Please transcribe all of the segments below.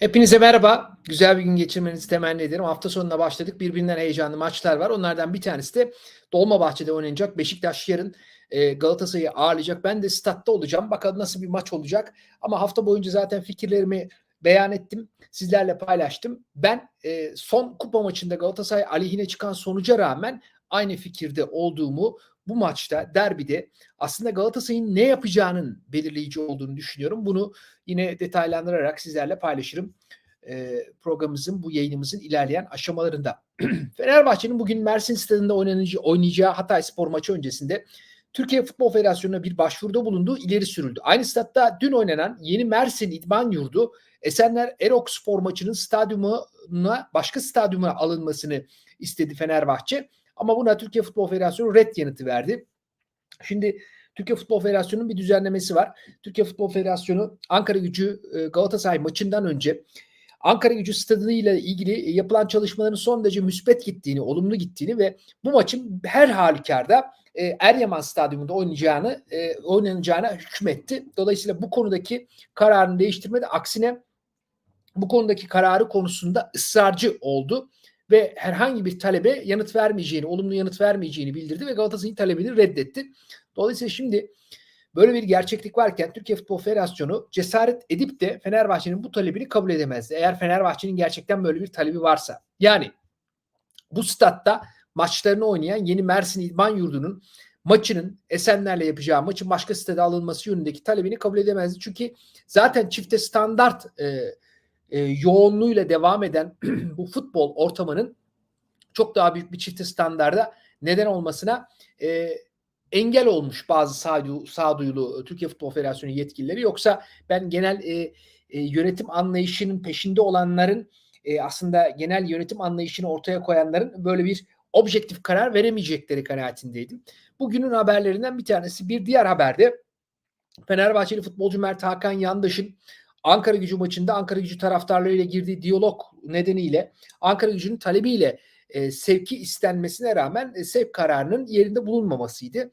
Hepinize merhaba. Güzel bir gün geçirmenizi temenni ederim. Hafta sonuna başladık. Birbirinden heyecanlı maçlar var. Onlardan bir tanesi de Dolmabahçe'de oynanacak. Beşiktaş yarın e, Galatasaray'ı ağırlayacak. Ben de statta olacağım. Bakalım nasıl bir maç olacak. Ama hafta boyunca zaten fikirlerimi beyan ettim. Sizlerle paylaştım. Ben e, son kupa maçında Galatasaray aleyhine çıkan sonuca rağmen aynı fikirde olduğumu bu maçta derbide aslında Galatasaray'ın ne yapacağının belirleyici olduğunu düşünüyorum. Bunu yine detaylandırarak sizlerle paylaşırım e, programımızın bu yayınımızın ilerleyen aşamalarında. Fenerbahçe'nin bugün Mersin Stadı'nda oynanacağı, oynayacağı Hatay Spor maçı öncesinde Türkiye Futbol Federasyonu'na bir başvuruda bulunduğu ileri sürüldü. Aynı statta dün oynanan yeni Mersin İdman Yurdu Esenler Erok Spor maçının stadyumuna başka stadyuma alınmasını istedi Fenerbahçe. Ama buna Türkiye Futbol Federasyonu red yanıtı verdi. Şimdi Türkiye Futbol Federasyonu'nun bir düzenlemesi var. Türkiye Futbol Federasyonu Ankara Gücü Galatasaray maçından önce Ankara Gücü stadını ile ilgili yapılan çalışmaların son derece müspet gittiğini, olumlu gittiğini ve bu maçın her halükarda Eryaman Stadyumunda oynayacağını, oynanacağına hükmetti. Dolayısıyla bu konudaki kararını değiştirmedi. Aksine bu konudaki kararı konusunda ısrarcı oldu ve herhangi bir talebe yanıt vermeyeceğini, olumlu yanıt vermeyeceğini bildirdi ve Galatasaray'ın talebini reddetti. Dolayısıyla şimdi böyle bir gerçeklik varken Türkiye Futbol Federasyonu cesaret edip de Fenerbahçe'nin bu talebini kabul edemezdi. Eğer Fenerbahçe'nin gerçekten böyle bir talebi varsa. Yani bu statta maçlarını oynayan yeni Mersin İdman Yurdu'nun maçının Esenler'le yapacağı maçın başka sitede alınması yönündeki talebini kabul edemezdi. Çünkü zaten çifte standart e, e, yoğunluğuyla devam eden bu futbol ortamının çok daha büyük bir çifte standarda neden olmasına e, engel olmuş bazı sağdu, sağduyulu Türkiye Futbol Federasyonu yetkilileri. Yoksa ben genel e, e, yönetim anlayışının peşinde olanların e, aslında genel yönetim anlayışını ortaya koyanların böyle bir objektif karar veremeyecekleri kanaatindeydim. Bugünün haberlerinden bir tanesi. Bir diğer haberde Fenerbahçeli futbolcu Mert Hakan Yandaş'ın Ankara gücü maçında Ankara gücü taraftarlarıyla girdiği diyalog nedeniyle Ankara gücünün talebiyle e, sevki istenmesine rağmen e, sevk kararının yerinde bulunmamasıydı.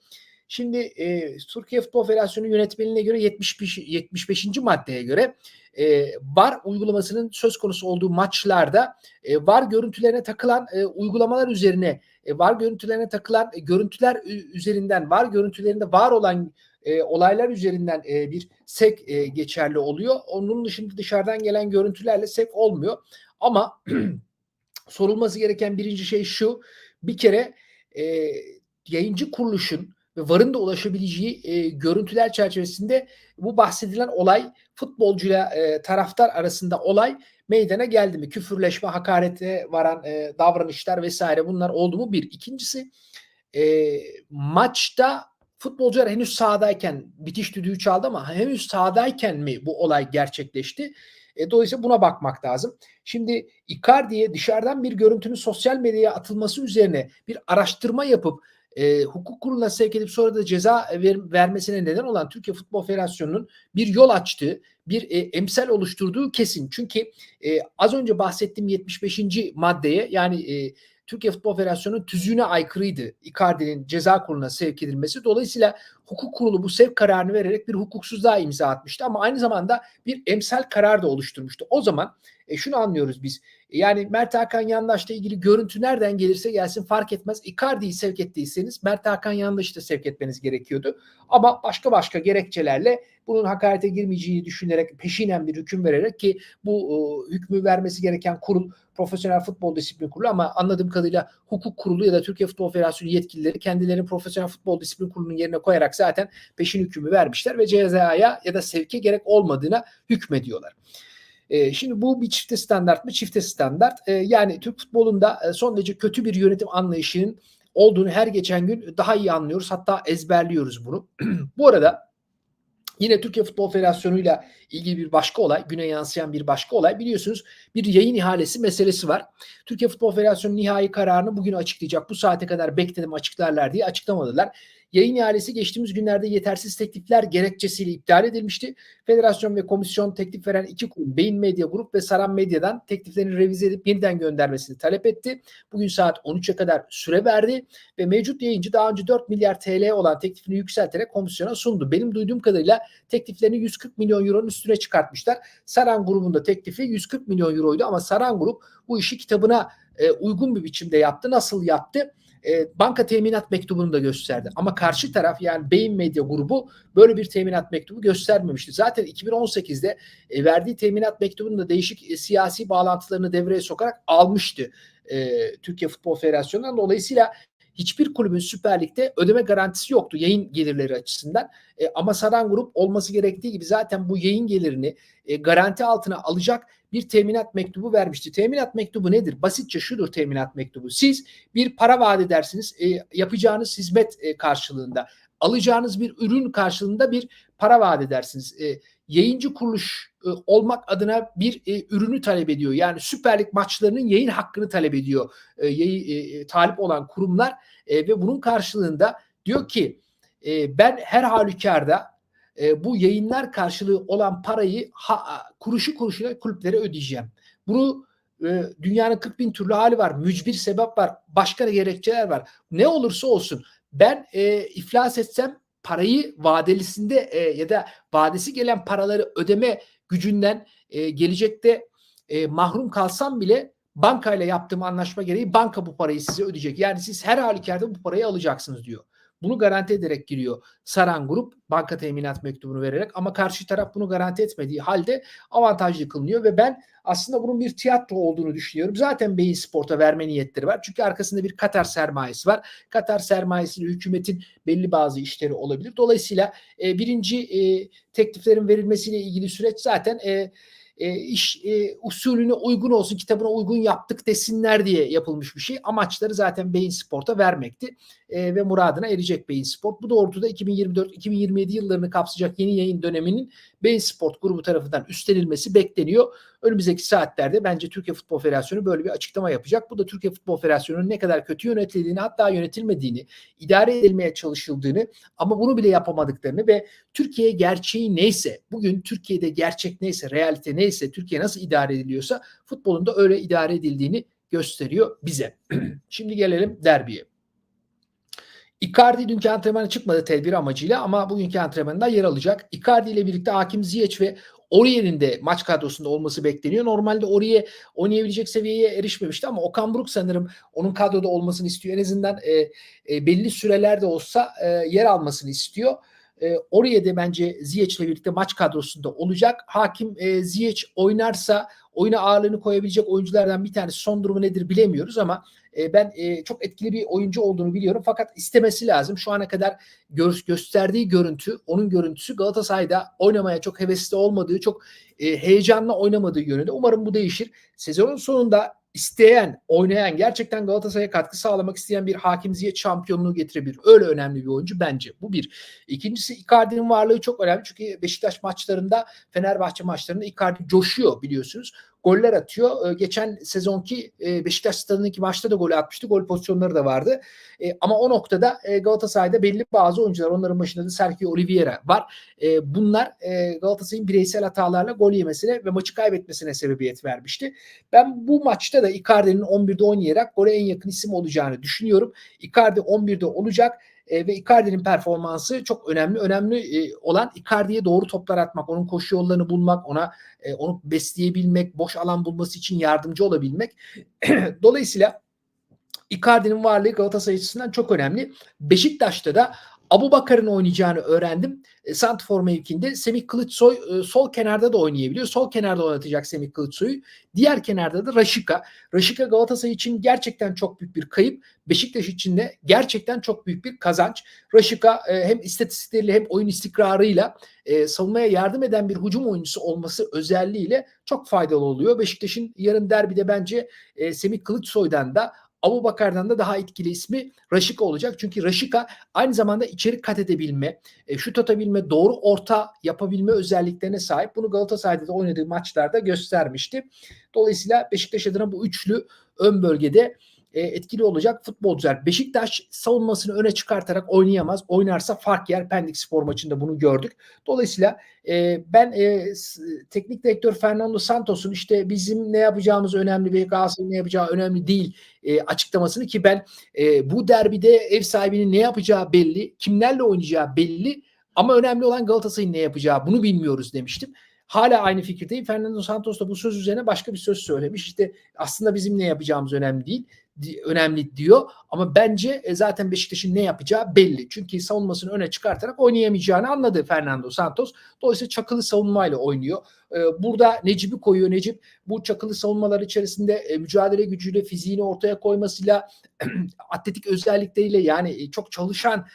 Şimdi e, Türkiye Futbol Federasyonu yönetmeliğine göre 75, 75. maddeye göre e, VAR uygulamasının söz konusu olduğu maçlarda e, VAR görüntülerine takılan e, uygulamalar üzerine e, VAR görüntülerine takılan e, görüntüler üzerinden VAR görüntülerinde var olan e, olaylar üzerinden e, bir sek e, geçerli oluyor. Onun dışında dışarıdan gelen görüntülerle sek olmuyor. Ama sorulması gereken birinci şey şu. Bir kere e, yayıncı kuruluşun ve varın da ulaşabileceği e, görüntüler çerçevesinde bu bahsedilen olay futbolcuyla e, taraftar arasında olay meydana geldi mi? Küfürleşme, hakarete varan e, davranışlar vesaire bunlar oldu mu? Bir. İkincisi e, maçta futbolcular henüz sahadayken bitiş düdüğü çaldı ama henüz sahadayken mi bu olay gerçekleşti? E, dolayısıyla buna bakmak lazım. Şimdi Icardi'ye dışarıdan bir görüntünün sosyal medyaya atılması üzerine bir araştırma yapıp e, hukuk kuruluna sevk edip sonra da ceza ver, vermesine neden olan Türkiye Futbol Federasyonu'nun bir yol açtığı, bir e, emsal oluşturduğu kesin. Çünkü e, az önce bahsettiğim 75. maddeye yani e, Türkiye Futbol Federasyonu'nun tüzüğüne aykırıydı Icardi'nin ceza kuruluna sevk edilmesi. Dolayısıyla hukuk kurulu bu sevk kararını vererek bir hukuksuzluğa imza atmıştı ama aynı zamanda bir emsal karar da oluşturmuştu. O zaman e, şunu anlıyoruz biz. Yani Mert Hakan Yandaş'la ilgili görüntü nereden gelirse gelsin fark etmez. Icardi'yi sevk ettiyseniz Mert Hakan Yandaş'ı da sevk etmeniz gerekiyordu. Ama başka başka gerekçelerle bunun hakarete girmeyeceğini düşünerek peşinen bir hüküm vererek ki bu e, hükmü vermesi gereken kurul Profesyonel Futbol Disiplin Kurulu ama anladığım kadarıyla hukuk kurulu ya da Türkiye Futbol Federasyonu yetkilileri kendilerini Profesyonel Futbol Disiplin Kurulu'nun yerine koyarak zaten peşin hükmü vermişler ve cezaya ya da sevke gerek olmadığına hükmediyorlar. E, şimdi bu bir çifte standart mı? Çifte standart. E, yani Türk futbolunda e, son derece kötü bir yönetim anlayışının olduğunu her geçen gün daha iyi anlıyoruz. Hatta ezberliyoruz bunu. bu arada Yine Türkiye Futbol Federasyonu ile ilgili bir başka olay, güne yansıyan bir başka olay. Biliyorsunuz bir yayın ihalesi meselesi var. Türkiye Futbol Federasyonu nihai kararını bugün açıklayacak. Bu saate kadar bekledim açıklarlar diye açıklamadılar. Yayın ihalesi geçtiğimiz günlerde yetersiz teklifler gerekçesiyle iptal edilmişti. Federasyon ve komisyon teklif veren iki kurum Beyin Medya Grup ve Saran Medya'dan tekliflerini revize edip yeniden göndermesini talep etti. Bugün saat 13'e kadar süre verdi ve mevcut yayıncı daha önce 4 milyar TL olan teklifini yükselterek komisyona sundu. Benim duyduğum kadarıyla tekliflerini 140 milyon euronun üstüne çıkartmışlar. Saran grubunda teklifi 140 milyon euroydu ama Saran grup bu işi kitabına e, uygun bir biçimde yaptı. Nasıl yaptı? E, banka teminat mektubunu da gösterdi. Ama karşı taraf yani Beyin Medya grubu böyle bir teminat mektubu göstermemişti. Zaten 2018'de e, verdiği teminat mektubunu da değişik e, siyasi bağlantılarını devreye sokarak almıştı e, Türkiye Futbol Federasyonu'ndan. Dolayısıyla hiçbir kulübün Süper Lig'de ödeme garantisi yoktu yayın gelirleri açısından. E, ama Saran Grup olması gerektiği gibi zaten bu yayın gelirini e, garanti altına alacak bir teminat mektubu vermişti. Teminat mektubu nedir? Basitçe şudur teminat mektubu. Siz bir para vaat edersiniz e, yapacağınız hizmet e, karşılığında. Alacağınız bir ürün karşılığında bir para vaat edersiniz. E, yayıncı kuruluş e, olmak adına bir e, ürünü talep ediyor. Yani Süper Lig maçlarının yayın hakkını talep ediyor. E, yayı, e, talip olan kurumlar e, ve bunun karşılığında diyor ki e, ben her halükarda e, bu yayınlar karşılığı olan parayı ha, kuruşu kuruşuna kulüplere ödeyeceğim. Bunu e, dünyanın 40 bin türlü hali var. Mücbir sebep var. Başka gerekçeler var. Ne olursa olsun ben e, iflas etsem parayı vadelisinde e, ya da vadesi gelen paraları ödeme gücünden e, gelecekte e, mahrum kalsam bile bankayla yaptığım anlaşma gereği banka bu parayı size ödeyecek. Yani siz her halükarda bu parayı alacaksınız diyor. Bunu garanti ederek giriyor Saran Grup banka teminat mektubunu vererek ama karşı taraf bunu garanti etmediği halde avantajlı kılınıyor ve ben aslında bunun bir tiyatro olduğunu düşünüyorum. Zaten Beyin Sport'a verme niyetleri var. Çünkü arkasında bir Katar sermayesi var. Katar sermayesiyle hükümetin belli bazı işleri olabilir. Dolayısıyla e, birinci e, tekliflerin verilmesiyle ilgili süreç zaten e, e, iş e, usulüne uygun olsun, kitabına uygun yaptık desinler diye yapılmış bir şey. Amaçları zaten Beyin Sport'a vermekti e, ve muradına erecek Beyin Sport. Bu doğrultuda 2024-2027 yıllarını kapsayacak yeni yayın döneminin Beyin Sport grubu tarafından üstlenilmesi bekleniyor. Önümüzdeki saatlerde bence Türkiye Futbol Federasyonu böyle bir açıklama yapacak. Bu da Türkiye Futbol Federasyonu'nun ne kadar kötü yönetildiğini hatta yönetilmediğini, idare edilmeye çalışıldığını ama bunu bile yapamadıklarını ve Türkiye gerçeği neyse, bugün Türkiye'de gerçek neyse, realite neyse, Türkiye nasıl idare ediliyorsa futbolun da öyle idare edildiğini gösteriyor bize. Şimdi gelelim derbiye. Icardi dünkü antrenmana çıkmadı tedbir amacıyla ama bugünkü antrenmanında yer alacak. Icardi ile birlikte Hakim Ziyech ve Oriye'nin de maç kadrosunda olması bekleniyor. Normalde Oriye oynayabilecek seviyeye erişmemişti ama Okan Buruk sanırım onun kadroda olmasını istiyor. En azından e, e, belli sürelerde olsa e, yer almasını istiyor. E, oraya da bence Ziyech ile birlikte maç kadrosunda olacak. Hakim e, Ziyech oynarsa oyuna ağırlığını koyabilecek oyunculardan bir tanesi. Son durumu nedir bilemiyoruz ama e, ben e, çok etkili bir oyuncu olduğunu biliyorum. Fakat istemesi lazım. Şu ana kadar gö- gösterdiği görüntü, onun görüntüsü Galatasaray'da oynamaya çok hevesli olmadığı, çok e, heyecanla oynamadığı yönünde. Umarım bu değişir. Sezonun sonunda isteyen, oynayan, gerçekten Galatasaray'a katkı sağlamak isteyen bir Hakim Ziyech şampiyonluğu getirebilir. Öyle önemli bir oyuncu bence. Bu bir. İkincisi Icardi'nin varlığı çok önemli. Çünkü Beşiktaş maçlarında, Fenerbahçe maçlarında Icardi coşuyor biliyorsunuz goller atıyor. Geçen sezonki Beşiktaş stadındaki maçta da gol atmıştı. Gol pozisyonları da vardı. Ama o noktada Galatasaray'da belli bazı oyuncular onların başında da Sergio Oliveira var. Bunlar Galatasaray'ın bireysel hatalarla gol yemesine ve maçı kaybetmesine sebebiyet vermişti. Ben bu maçta da Icardi'nin 11'de oynayarak gole en yakın isim olacağını düşünüyorum. Icardi 11'de olacak e, ve Icardi'nin performansı çok önemli. Önemli e, olan Icardi'ye doğru toplar atmak, onun koşu yollarını bulmak, ona e, onu besleyebilmek, boş alan bulması için yardımcı olabilmek. Dolayısıyla Icardi'nin varlığı Galatasaray açısından çok önemli. Beşiktaş'ta da Abu Bakar'ın oynayacağını öğrendim. E, Santfor mevkinde Semih Kılıçsoy e, sol kenarda da oynayabiliyor. Sol kenarda oynatacak Semih Kılıçsoy'u. Diğer kenarda da Raşika. Raşika Galatasaray için gerçekten çok büyük bir kayıp. Beşiktaş için de gerçekten çok büyük bir kazanç. Raşika e, hem istatistikleriyle hem oyun istikrarıyla e, savunmaya yardım eden bir hücum oyuncusu olması özelliğiyle çok faydalı oluyor. Beşiktaş'ın yarın derbide bence e, Semih Kılıçsoy'dan da Abu Bakar'dan da daha etkili ismi Raşika olacak. Çünkü Raşika aynı zamanda içeri kat edebilme, e, şut atabilme, doğru orta yapabilme özelliklerine sahip. Bunu Galatasaray'da da oynadığı maçlarda göstermişti. Dolayısıyla Beşiktaş adına bu üçlü ön bölgede e, etkili olacak futbolcular. Beşiktaş savunmasını öne çıkartarak oynayamaz. Oynarsa fark yer. Pendik spor maçında bunu gördük. Dolayısıyla e, ben e, teknik direktör Fernando Santos'un işte bizim ne yapacağımız önemli ve Galatasaray'ın ne yapacağı önemli değil e, açıklamasını ki ben e, bu derbide ev sahibinin ne yapacağı belli, kimlerle oynayacağı belli ama önemli olan Galatasaray'ın ne yapacağı bunu bilmiyoruz demiştim. Hala aynı fikirdeyim. Fernando Santos da bu söz üzerine başka bir söz söylemiş. İşte aslında bizim ne yapacağımız önemli değil önemli diyor ama bence e, zaten Beşiktaş'ın ne yapacağı belli. Çünkü savunmasını öne çıkartarak oynayamayacağını anladı Fernando Santos. Dolayısıyla çakılı savunmayla oynuyor. E, Burada Necip'i koyuyor. Necip bu çakılı savunmalar içerisinde e, mücadele gücüyle, fiziğini ortaya koymasıyla, atletik özellikleriyle yani çok çalışan,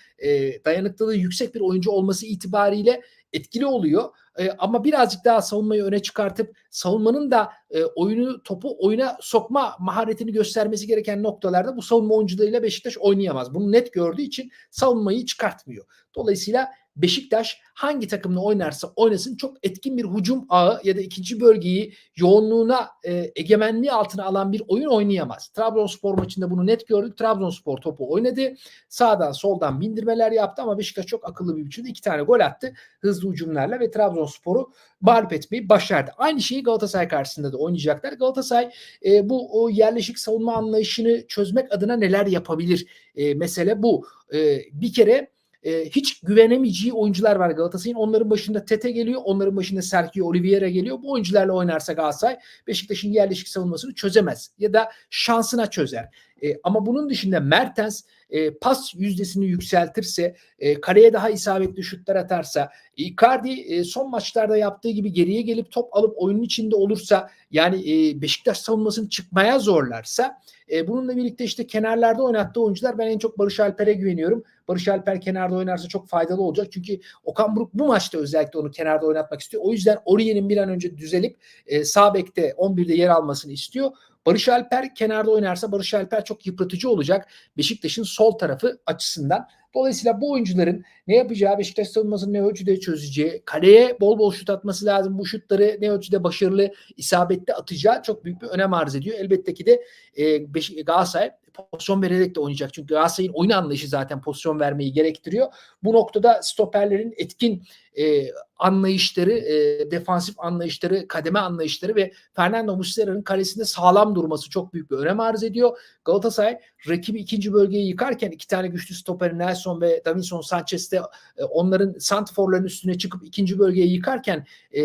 dayanıklılığı yüksek bir oyuncu olması itibariyle etkili oluyor. E, ama birazcık daha savunmayı öne çıkartıp savunmanın da e, oyunu topu oyuna sokma maharetini göstermesi gereken noktalarda bu savunma oyuncularıyla Beşiktaş oynayamaz. Bunu net gördüğü için savunmayı çıkartmıyor. Dolayısıyla Beşiktaş hangi takımla oynarsa oynasın çok etkin bir hücum ağı ya da ikinci bölgeyi yoğunluğuna e, egemenliği altına alan bir oyun oynayamaz. Trabzonspor maçında bunu net gördük. Trabzonspor topu oynadı. Sağdan soldan bindirmeler yaptı ama Beşiktaş çok akıllı bir biçimde iki tane gol attı. Hızlı hücumlarla ve Trabzonspor'u mağlup etmeyi başardı. Aynı şeyi Galatasaray karşısında da oynayacaklar. Galatasaray e, bu o yerleşik savunma anlayışını çözmek adına neler yapabilir? E, mesele bu. E, bir kere e, hiç güvenemeyeceği oyuncular var Galatasaray'ın. Onların başında Tete geliyor. Onların başında Sergio Oliveira geliyor. Bu oyuncularla oynarsa Galatasaray Beşiktaş'ın yerleşik savunmasını çözemez. Ya da şansına çözer. E, ama bunun dışında Mertens e, pas yüzdesini yükseltirse, e, kareye daha isabetli şutlar atarsa, Icardi e, son maçlarda yaptığı gibi geriye gelip top alıp oyunun içinde olursa, yani e, Beşiktaş savunmasını çıkmaya zorlarsa, e, bununla birlikte işte kenarlarda oynattığı oyuncular ben en çok Barış Alper'e güveniyorum. Barış Alper kenarda oynarsa çok faydalı olacak. Çünkü Okan Buruk bu maçta özellikle onu kenarda oynatmak istiyor. O yüzden Oriye'nin bir an önce düzelip e, sağ bekte 11'de yer almasını istiyor. Barış Alper kenarda oynarsa Barış Alper çok yıpratıcı olacak Beşiktaş'ın sol tarafı açısından. Dolayısıyla bu oyuncuların ne yapacağı, Beşiktaş savunmasını ne ölçüde çözeceği, kaleye bol bol şut atması lazım. Bu şutları ne ölçüde başarılı, isabetli atacağı çok büyük bir önem arz ediyor. Elbette ki de e, Beş- Galatasaray pozisyon vererek de oynayacak. Çünkü Galatasaray'ın oyun anlayışı zaten pozisyon vermeyi gerektiriyor. Bu noktada stoperlerin etkin e, anlayışları, e, defansif anlayışları, kademe anlayışları ve Fernando Muslera'nın kalesinde sağlam durması çok büyük bir önem arz ediyor. Galatasaray rakibi ikinci bölgeyi yıkarken iki tane güçlü stoper Nelson ve Davinson Sanchez de e, onların santrforların üstüne çıkıp ikinci bölgeyi yıkarken e,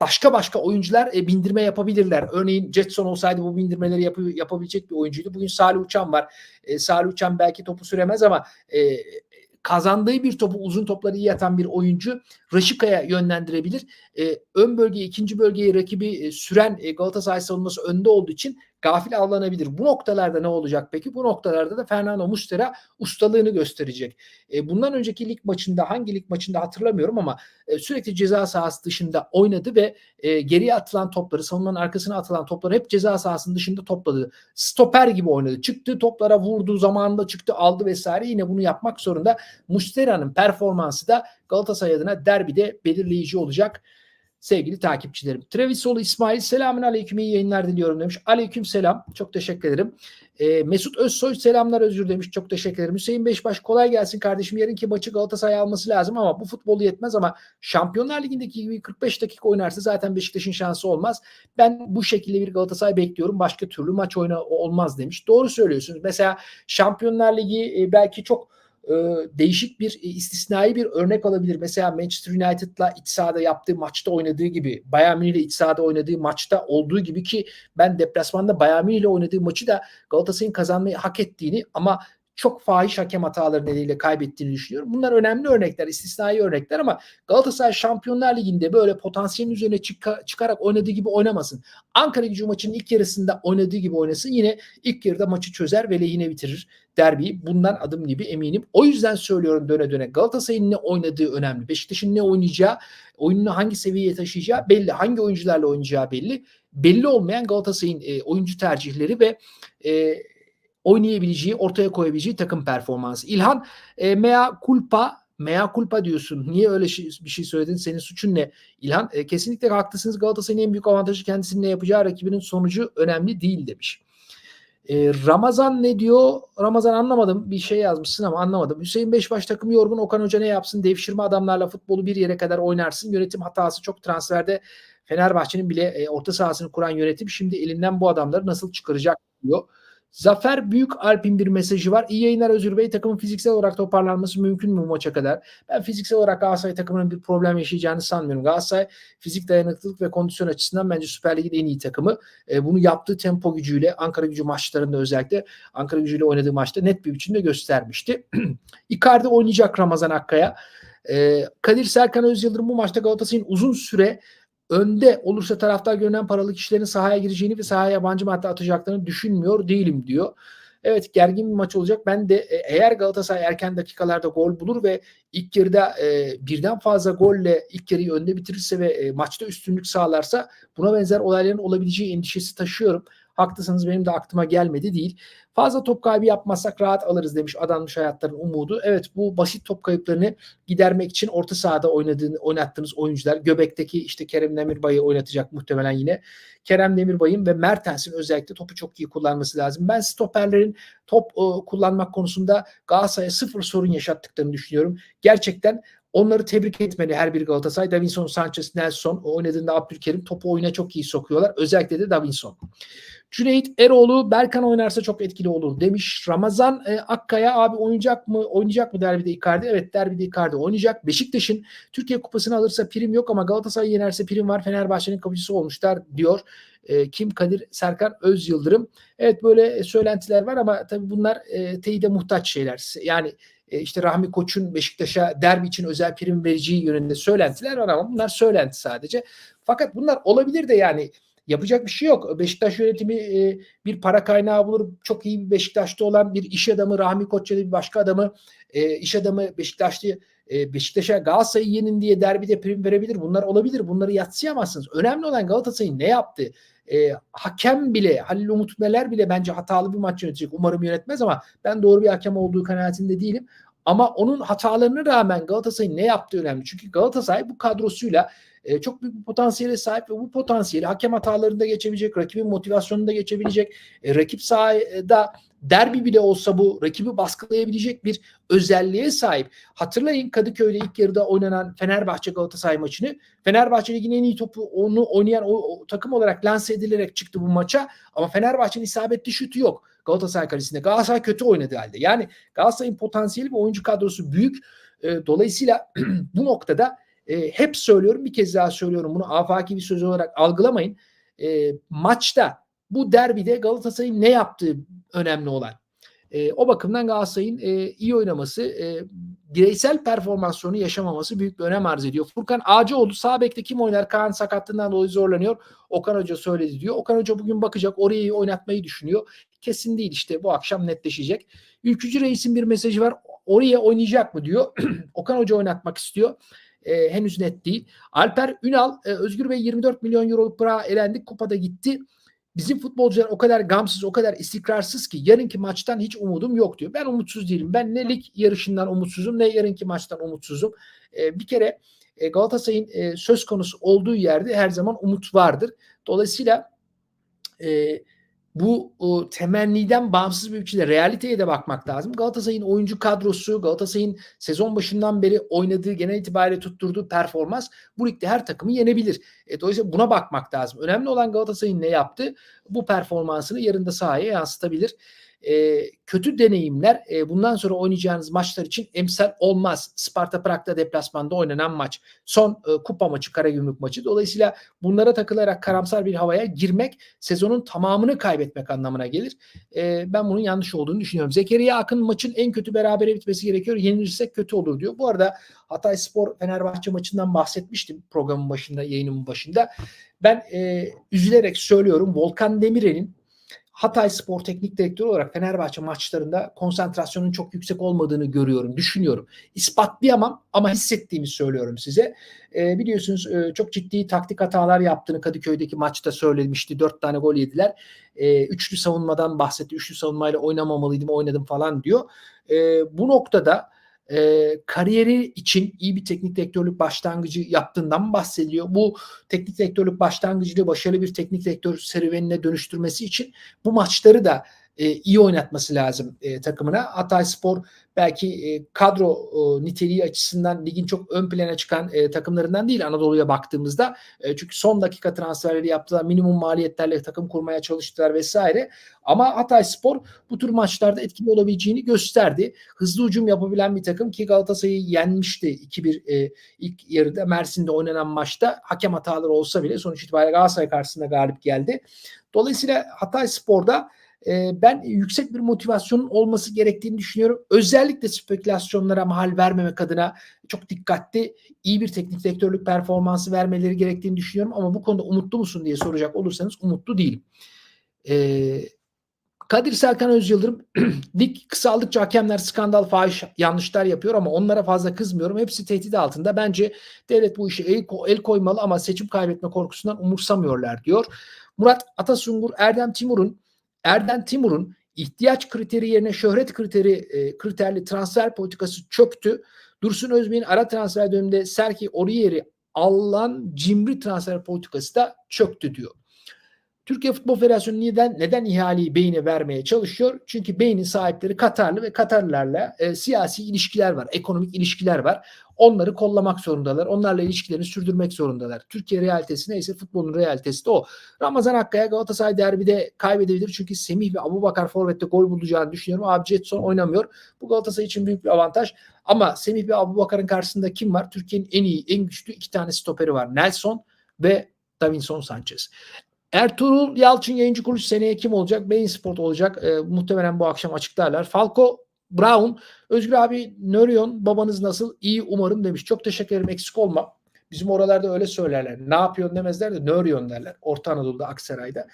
başka başka oyuncular e, bindirme yapabilirler. Örneğin Jetson olsaydı bu bindirmeleri yap- yapabilecek bir oyuncuydu. Bugün Salih Uçan var. E, Salih Uçan belki topu süremez ama e, kazandığı bir topu uzun topları iyi atan bir oyuncu Raşika'ya yönlendirebilir. E, ön bölgeyi, ikinci bölgeyi rakibi e, süren e, Galatasaray savunması önde olduğu için gafil avlanabilir. Bu noktalarda ne olacak peki? Bu noktalarda da Fernando Muslera ustalığını gösterecek. E, bundan önceki lig maçında hangi lig maçında hatırlamıyorum ama sürekli ceza sahası dışında oynadı ve e, geriye atılan topları, savunmanın arkasına atılan topları hep ceza sahasının dışında topladı. Stoper gibi oynadı. Çıktı toplara vurdu, zamanında çıktı, aldı vesaire. Yine bunu yapmak zorunda. Muslera'nın performansı da Galatasaray adına derbide belirleyici olacak sevgili takipçilerim. Trevisoğlu İsmail selamün aleyküm iyi yayınlar diliyorum demiş. Aleyküm selam. Çok teşekkür ederim. Ee, Mesut Özsoy selamlar özür demiş. Çok teşekkür ederim. Hüseyin Beşbaş kolay gelsin kardeşim. Yarınki maçı Galatasaray alması lazım ama bu futbolu yetmez ama Şampiyonlar Ligi'ndeki gibi 45 dakika oynarsa zaten Beşiktaş'ın şansı olmaz. Ben bu şekilde bir Galatasaray bekliyorum. Başka türlü maç oyna olmaz demiş. Doğru söylüyorsunuz. Mesela Şampiyonlar Ligi e, belki çok e, değişik bir e, istisnai bir örnek olabilir. Mesela Manchester United'la iç sahada yaptığı maçta oynadığı gibi, Bayern Münih ile iç sahada oynadığı maçta olduğu gibi ki ben deplasmanda Bayern Münih ile oynadığı maçı da Galatasaray'ın kazanmayı hak ettiğini ama çok fahiş hakem hataları nedeniyle kaybettiğini düşünüyorum. Bunlar önemli örnekler, istisnai örnekler ama Galatasaray Şampiyonlar Ligi'nde böyle potansiyelin üzerine çıka- çıkarak oynadığı gibi oynamasın. Ankara gücü maçının ilk yarısında oynadığı gibi oynasın. Yine ilk yarıda maçı çözer ve lehine bitirir derbiyi. Bundan adım gibi eminim. O yüzden söylüyorum döne döne. Galatasaray'ın ne oynadığı önemli. Beşiktaş'ın ne oynayacağı, oyununu hangi seviyeye taşıyacağı belli. Hangi oyuncularla oynayacağı belli. Belli olmayan Galatasaray'ın e, oyuncu tercihleri ve e, oynayabileceği, ortaya koyabileceği takım performansı. İlhan e, mea culpa mea culpa diyorsun. Niye öyle şey, bir şey söyledin? Senin suçun ne? İlhan e, kesinlikle haklısınız. Galatasaray'ın en büyük avantajı kendisinin ne yapacağı rakibinin sonucu önemli değil demiş. E, Ramazan ne diyor? Ramazan anlamadım. Bir şey yazmışsın ama anlamadım. Hüseyin Beşbaş takımı yorgun. Okan Hoca ne yapsın? Devşirme adamlarla futbolu bir yere kadar oynarsın. Yönetim hatası çok transferde. Fenerbahçe'nin bile e, orta sahasını kuran yönetim şimdi elinden bu adamları nasıl çıkaracak diyor. Zafer Büyük Alp'in bir mesajı var. İyi yayınlar Özgür Bey. Takımın fiziksel olarak toparlanması mümkün mü bu maça kadar? Ben fiziksel olarak Galatasaray takımının bir problem yaşayacağını sanmıyorum. Galatasaray fizik dayanıklılık ve kondisyon açısından bence Süper Lig'in en iyi takımı. E, bunu yaptığı tempo gücüyle Ankara gücü maçlarında özellikle Ankara gücüyle oynadığı maçta net bir biçimde göstermişti. Icardi oynayacak Ramazan Akkaya. E, Kadir Serkan Özyıldırım bu maçta Galatasaray'ın uzun süre önde olursa taraftar görünen paralı kişilerin sahaya gireceğini ve sahaya yabancı madde atacaklarını düşünmüyor değilim diyor. Evet gergin bir maç olacak. Ben de e, eğer Galatasaray erken dakikalarda gol bulur ve ilk yarıda e, birden fazla golle ilk yarıyı önde bitirirse ve e, maçta üstünlük sağlarsa buna benzer olayların olabileceği endişesi taşıyorum. Haklısınız benim de aklıma gelmedi değil. Fazla top kaybı yapmazsak rahat alırız demiş adanmış hayatların umudu. Evet bu basit top kayıplarını gidermek için orta sahada oynadığını, oynattığınız oyuncular Göbek'teki işte Kerem Demirbay'ı oynatacak muhtemelen yine. Kerem Demirbay'ın ve Mertens'in özellikle topu çok iyi kullanması lazım. Ben stoperlerin top e, kullanmak konusunda Galatasaray'a sıfır sorun yaşattıklarını düşünüyorum. Gerçekten Onları tebrik etmeli her bir Galatasaray. Davinson, Sanchez, Nelson oynadığında Abdülkerim topu oyuna çok iyi sokuyorlar. Özellikle de Davinson. Cüneyt Eroğlu Berkan oynarsa çok etkili olur demiş. Ramazan e, Akkaya abi oynayacak mı? Oynayacak mı derbide Icardi? Evet derbide Icardi oynayacak. Beşiktaş'ın Türkiye Kupası'nı alırsa prim yok ama Galatasaray yenerse prim var. Fenerbahçe'nin kapıcısı olmuşlar diyor. E, Kim Kadir Serkan Öz Yıldırım. Evet böyle söylentiler var ama tabii bunlar e, teyide muhtaç şeyler. Yani e, işte Rahmi Koç'un Beşiktaş'a derbi için özel prim vereceği yönünde söylentiler var ama bunlar söylenti sadece. Fakat bunlar olabilir de yani yapacak bir şey yok. Beşiktaş yönetimi e, bir para kaynağı bulur. Çok iyi bir Beşiktaş'ta olan bir iş adamı Rahmi Koç ya da bir başka adamı e, iş adamı Beşiktaşlı e, Beşiktaş'a Galatasaray'ı yenin diye derbide prim verebilir. Bunlar olabilir. Bunları yatsıyamazsınız. Önemli olan Galatasaray'ın ne yaptı? E, hakem bile Halil Umut Meler bile bence hatalı bir maç yönetecek. Umarım yönetmez ama ben doğru bir hakem olduğu kanaatinde değilim. Ama onun hatalarına rağmen Galatasaray'ın ne yaptığı önemli. Çünkü Galatasaray bu kadrosuyla e, çok büyük bir potansiyele sahip ve bu potansiyeli hakem hatalarında geçebilecek, rakibin motivasyonunda geçebilecek, e, rakip sahada derbi bile olsa bu rakibi baskılayabilecek bir özelliğe sahip. Hatırlayın Kadıköy'de ilk yarıda oynanan Fenerbahçe Galatasaray maçını. Fenerbahçe ligin en iyi topu onu oynayan o, o takım olarak lanse edilerek çıktı bu maça ama Fenerbahçe'nin isabetli şutu yok. Galatasaray kalesinde. Galatasaray kötü oynadı halde. Yani Galatasaray'ın potansiyeli ve oyuncu kadrosu büyük. E, dolayısıyla bu noktada e, hep söylüyorum bir kez daha söylüyorum bunu afaki bir söz olarak algılamayın. E, maçta bu derbide Galatasaray'ın ne yaptığı önemli olan. E, o bakımdan Galatasaray'ın e, iyi oynaması, e, bireysel performans sorunu yaşamaması büyük bir önem arz ediyor. Furkan Ağacıoğlu sağ bekte kim oynar? Kaan sakatlığından dolayı zorlanıyor. Okan Hoca söyledi diyor. Okan Hoca bugün bakacak orayı oynatmayı düşünüyor. Kesin değil işte bu akşam netleşecek. Ülkücü Reis'in bir mesajı var. Oraya oynayacak mı diyor. Okan Hoca oynatmak istiyor. E, henüz net değil. Alper Ünal, e, Özgür Bey 24 milyon euroluk para elendik. Kupada gitti. Bizim futbolcular o kadar gamsız, o kadar istikrarsız ki yarınki maçtan hiç umudum yok diyor. Ben umutsuz değilim. Ben ne lig yarışından umutsuzum ne yarınki maçtan umutsuzum. E, bir kere e, Galatasaray'ın e, söz konusu olduğu yerde her zaman umut vardır. Dolayısıyla e, bu o, temenniden bağımsız bir biçimde realiteye de bakmak lazım. Galatasaray'ın oyuncu kadrosu, Galatasaray'ın sezon başından beri oynadığı, genel itibariyle tutturduğu performans bu ligde her takımı yenebilir. E, dolayısıyla buna bakmak lazım. Önemli olan Galatasaray'ın ne yaptı? Bu performansını yarın da sahaya yansıtabilir e, kötü deneyimler e, bundan sonra oynayacağınız maçlar için emsal olmaz. Sparta Prag'da deplasmanda oynanan maç. Son e, kupa maçı, Karagümrük maçı. Dolayısıyla bunlara takılarak karamsar bir havaya girmek sezonun tamamını kaybetmek anlamına gelir. E, ben bunun yanlış olduğunu düşünüyorum. Zekeriya Akın maçın en kötü berabere bitmesi gerekiyor. Yenilirsek kötü olur diyor. Bu arada Hatay Spor Fenerbahçe maçından bahsetmiştim programın başında, yayınımın başında. Ben e, üzülerek söylüyorum Volkan Demirel'in Hatay Spor Teknik Direktörü olarak Fenerbahçe maçlarında konsantrasyonun çok yüksek olmadığını görüyorum, düşünüyorum. İspatlayamam ama hissettiğimi söylüyorum size. E, biliyorsunuz e, çok ciddi taktik hatalar yaptığını Kadıköy'deki maçta söylemişti. Dört tane gol yediler. E, üçlü savunmadan bahsetti. Üçlü savunmayla oynamamalıydım, oynadım falan diyor. E, bu noktada e, kariyeri için iyi bir teknik direktörlük başlangıcı yaptığından bahsediyor. Bu teknik direktörlük başlangıcıyla başarılı bir teknik direktör serüvenine dönüştürmesi için bu maçları da e, iyi oynatması lazım e, takımına. Hatay Spor belki e, kadro e, niteliği açısından ligin çok ön plana çıkan e, takımlarından değil Anadolu'ya baktığımızda. E, çünkü son dakika transferleri yaptılar. Minimum maliyetlerle takım kurmaya çalıştılar vesaire. Ama Hatay Spor bu tür maçlarda etkili olabileceğini gösterdi. Hızlı hücum yapabilen bir takım ki Galatasaray'ı yenmişti 2-1 e, ilk yarıda Mersin'de oynanan maçta. Hakem hataları olsa bile sonuç itibariyle Galatasaray karşısında galip geldi. Dolayısıyla Hatay Spor'da e, ben yüksek bir motivasyonun olması gerektiğini düşünüyorum. Özellikle spekülasyonlara mahal vermemek adına çok dikkatli, iyi bir teknik direktörlük performansı vermeleri gerektiğini düşünüyorum. Ama bu konuda umutlu musun diye soracak olursanız umutlu değilim. E, Kadir Serkan Özyıldırım lig kısaldıkça hakemler skandal fahiş yanlışlar yapıyor ama onlara fazla kızmıyorum. Hepsi tehdit altında. Bence devlet bu işe el, el koymalı ama seçim kaybetme korkusundan umursamıyorlar diyor. Murat Atasungur Erdem Timur'un Erdem Timur'un ihtiyaç kriteri yerine şöhret kriteri e, kriterli transfer politikası çöktü. Dursun Özbey'in ara transfer döneminde Serki Oriyeri alan cimri transfer politikası da çöktü diyor. Türkiye Futbol Federasyonu neden neden ihaleyi Beyin'e vermeye çalışıyor? Çünkü Beyin'in sahipleri Katarlı ve Katarlılarla e, siyasi ilişkiler var, ekonomik ilişkiler var. Onları kollamak zorundalar. Onlarla ilişkilerini sürdürmek zorundalar. Türkiye realitesi neyse futbolun realitesi de o. Ramazan Akkaya Galatasaray derbide kaybedebilir. Çünkü Semih ve Abubakar Forvet'te gol bulacağını düşünüyorum. Abi Jetson oynamıyor. Bu Galatasaray için büyük bir avantaj. Ama Semih ve Abubakar'ın karşısında kim var? Türkiye'nin en iyi, en güçlü iki tane stoperi var. Nelson ve Davinson Sanchez. Ertuğrul Yalçın yayıncı kuruluş seneye kim olacak? Beyin Sport olacak. E, muhtemelen bu akşam açıklarlar. Falco Brown, Özgür abi Nöryon babanız nasıl? İyi umarım demiş. Çok teşekkür ederim eksik olma. Bizim oralarda öyle söylerler. Ne yapıyorsun demezler de Nöryon derler. Orta Anadolu'da Aksaray'da.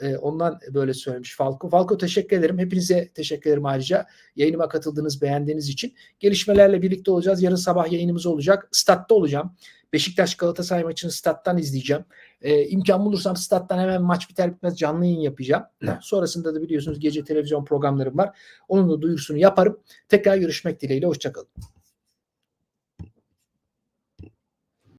E, ondan böyle söylemiş Falco. Falco teşekkür ederim. Hepinize teşekkür ederim ayrıca. Yayınıma katıldığınız, beğendiğiniz için. Gelişmelerle birlikte olacağız. Yarın sabah yayınımız olacak. Statta olacağım. Beşiktaş Galatasaray maçını stat'tan izleyeceğim. Ee, imkan bulursam stat'tan hemen maç biter bitmez canlı yayın yapacağım. Sonrasında da biliyorsunuz gece televizyon programlarım var. Onun da duyurusunu yaparım. Tekrar görüşmek dileğiyle. Hoşçakalın.